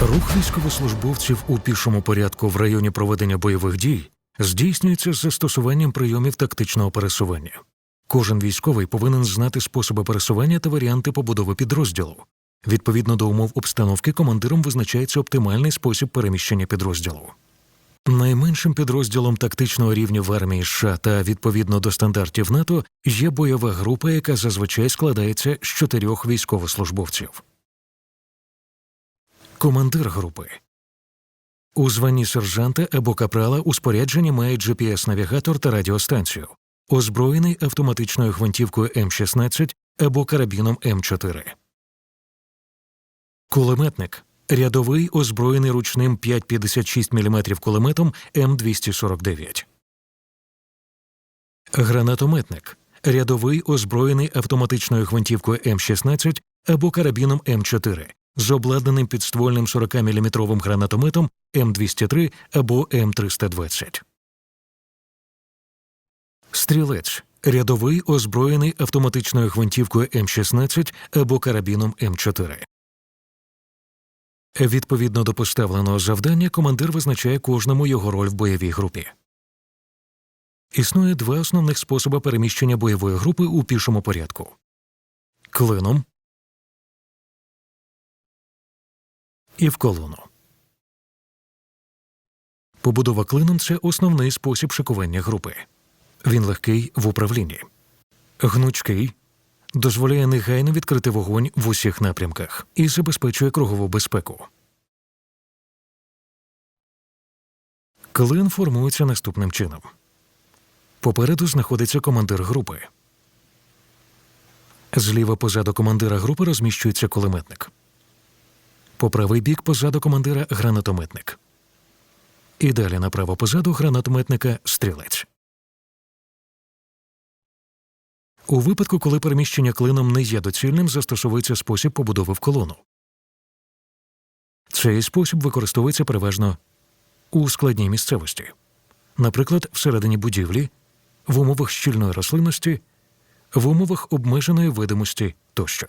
Рух військовослужбовців у пішому порядку в районі проведення бойових дій здійснюється з застосуванням прийомів тактичного пересування. Кожен військовий повинен знати способи пересування та варіанти побудови підрозділу. Відповідно до умов обстановки, командиром визначається оптимальний спосіб переміщення підрозділу. Найменшим підрозділом тактичного рівня в армії США та відповідно до стандартів НАТО є бойова група, яка зазвичай складається з чотирьох військовослужбовців. Командир групи у званні сержанта або капрала у спорядженні має GPS-навігатор та радіостанцію, озброєний автоматичною гвинтівкою М16 або карабіном М4. Кулеметник рядовий озброєний ручним 5,56 мм кулеметом М249. Гранатометник рядовий озброєний автоматичною гвинтівкою М16 або карабіном М4 з обладнаним підствольним 40-мм гранатометом М203 або М320. Стрілець рядовий озброєний автоматичною гвинтівкою М16 або карабіном М4. Відповідно до поставленого завдання, командир визначає кожному його роль в бойовій групі. Існує два основних способи переміщення бойової групи у пішому порядку клином і в колону. Побудова клином це основний спосіб шикування групи. Він легкий в управлінні, гнучкий, дозволяє негайно відкрити вогонь в усіх напрямках і забезпечує кругову безпеку. Клин формується наступним чином. Попереду знаходиться командир групи. Зліва позаду командира групи розміщується кулеметник. По правий бік позаду командира гранатометник. І далі направо позаду гранатометника стрілець. У випадку, коли переміщення клином не є доцільним, застосовується спосіб побудови в колону. Цей спосіб використовується переважно у складній місцевості, наприклад, всередині будівлі, в умовах щільної рослинності, в умовах обмеженої видимості тощо.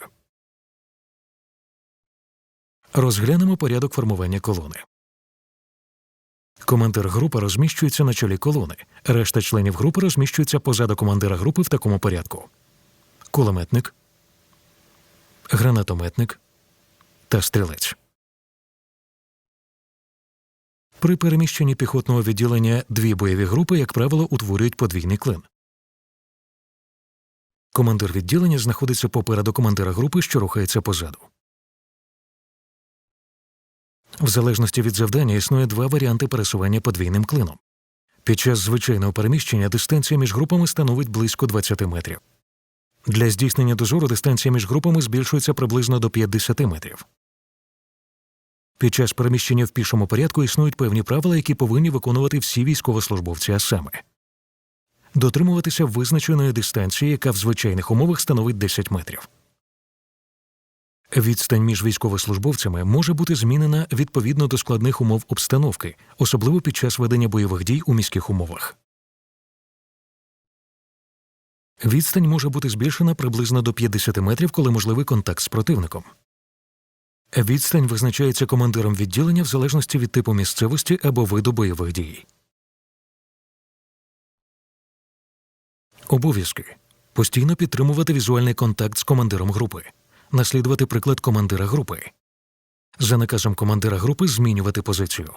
Розглянемо порядок формування колони. Командир групи розміщується на чолі колони. Решта членів групи розміщуються позаду командира групи в такому порядку: кулеметник, гранатометник та стрілець. При переміщенні піхотного відділення дві бойові групи, як правило, утворюють подвійний клин. Командир відділення знаходиться попереду командира групи, що рухається позаду. В залежності від завдання існує два варіанти пересування подвійним клином. Під час звичайного переміщення дистанція між групами становить близько 20 метрів. Для здійснення дозору дистанція між групами збільшується приблизно до 50 метрів. Під час переміщення в пішому порядку існують певні правила, які повинні виконувати всі військовослужбовці, а саме дотримуватися визначеної дистанції, яка в звичайних умовах становить 10 метрів. Відстань між військовослужбовцями може бути змінена відповідно до складних умов обстановки, особливо під час ведення бойових дій у міських умовах. Відстань може бути збільшена приблизно до 50 метрів, коли можливий контакт з противником. Відстань визначається командиром відділення в залежності від типу місцевості або виду бойових дій. Обов'язки постійно підтримувати візуальний контакт з командиром групи, наслідувати приклад командира групи, за наказом командира групи змінювати позицію,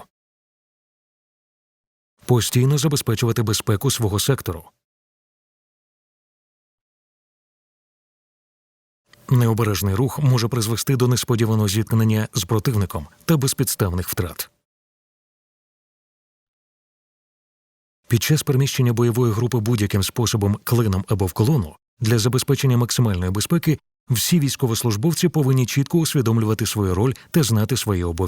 постійно забезпечувати безпеку свого сектору, Необережний рух може призвести до несподіваного зіткнення з противником та безпідставних втрат. Під час переміщення бойової групи будь-яким способом клином або в колону для забезпечення максимальної безпеки всі військовослужбовці повинні чітко усвідомлювати свою роль та знати свої обов'язки.